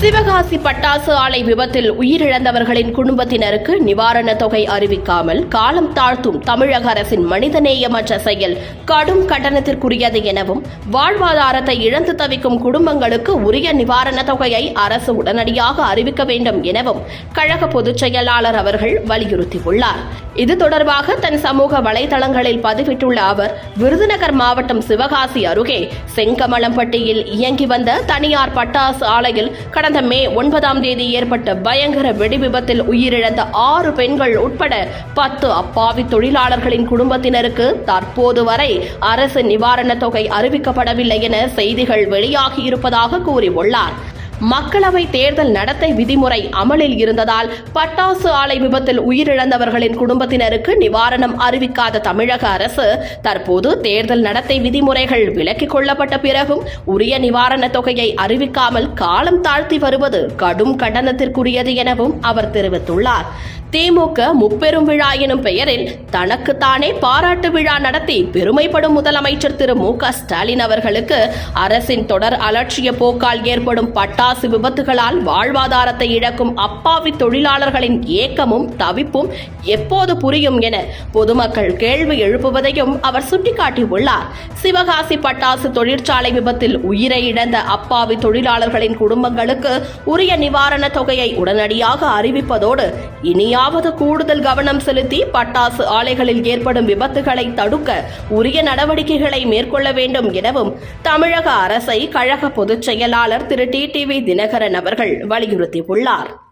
சிவகாசி பட்டாசு ஆலை விபத்தில் உயிரிழந்தவர்களின் குடும்பத்தினருக்கு நிவாரண தொகை அறிவிக்காமல் காலம் தாழ்த்தும் தமிழக அரசின் மனிதநேயமற்ற செயல் கடும் கண்டனத்திற்குரியது எனவும் வாழ்வாதாரத்தை இழந்து தவிக்கும் குடும்பங்களுக்கு உரிய நிவாரண தொகையை அரசு உடனடியாக அறிவிக்க வேண்டும் எனவும் கழக பொதுச் செயலாளர் அவர்கள் வலியுறுத்தியுள்ளார். இது தொடர்பாக தன் சமூக வலைதளங்களில் பதிவிட்டுள்ள அவர் விருதுநகர் மாவட்டம் சிவகாசி அருகே செங்கமலம்பட்டியில் இயங்கி வந்த தனியார் பட்டாசு ஆலையில் கடந்த மே ஒன்பதாம் தேதி ஏற்பட்ட பயங்கர வெடி விபத்தில் உயிரிழந்த ஆறு பெண்கள் உட்பட பத்து அப்பாவி தொழிலாளர்களின் குடும்பத்தினருக்கு தற்போது வரை அரசு நிவாரணத் தொகை அறிவிக்கப்படவில்லை என செய்திகள் வெளியாகியிருப்பதாக கூறியுள்ளார். மக்களவை தேர்தல் நடத்தை விதிமுறை அமலில் இருந்ததால் பட்டாசு ஆலை விபத்தில் உயிரிழந்தவர்களின் குடும்பத்தினருக்கு நிவாரணம் அறிவிக்காத தமிழக அரசு தற்போது தேர்தல் நடத்தை விதிமுறைகள் விலக்கிக் கொள்ளப்பட்ட பிறகும் உரிய நிவாரணத் தொகையை அறிவிக்காமல் காலம் தாழ்த்தி வருவது கடும் கண்டனத்திற்குரியது எனவும் அவர் தெரிவித்துள்ளார். திமுக முப்பெரும் விழா எனும் பெயரில் தனக்குத்தானே பாராட்டு விழா நடத்தி பெருமைப்படும் முதலமைச்சர் திரு மு க ஸ்டாலின் அவர்களுக்கு அரசின் தொடர் அலட்சிய போக்கால் ஏற்படும் பட்டாசு விபத்துகளால் வாழ்வாதாரத்தை இழக்கும் அப்பாவி தொழிலாளர்களின் ஏக்கமும் தவிப்பும் எப்போது புரியும் என பொதுமக்கள் கேள்வி எழுப்புவதையும் அவர் சுட்டிக்காட்டியுள்ளார். சிவகாசி பட்டாசு தொழிற்சாலை விபத்தில் உயிரை இழந்த அப்பாவி தொழிலாளர்களின் குடும்பங்களுக்கு உரிய நிவாரண தொகையை உடனடியாக அறிவிப்பதோடு இனியாவது கூடுதல் கவனம் செலுத்தி பட்டாசு ஆலைகளில் ஏற்படும் விபத்துகளை தடுக்க உரிய நடவடிக்கைகளை மேற்கொள்ள வேண்டும் எனவும் தமிழக அரசை கழக பொதுச் செயலாளர் திரு டி டிவி தினகரன் அவர்கள் வலியுறுத்தியுள்ளார்.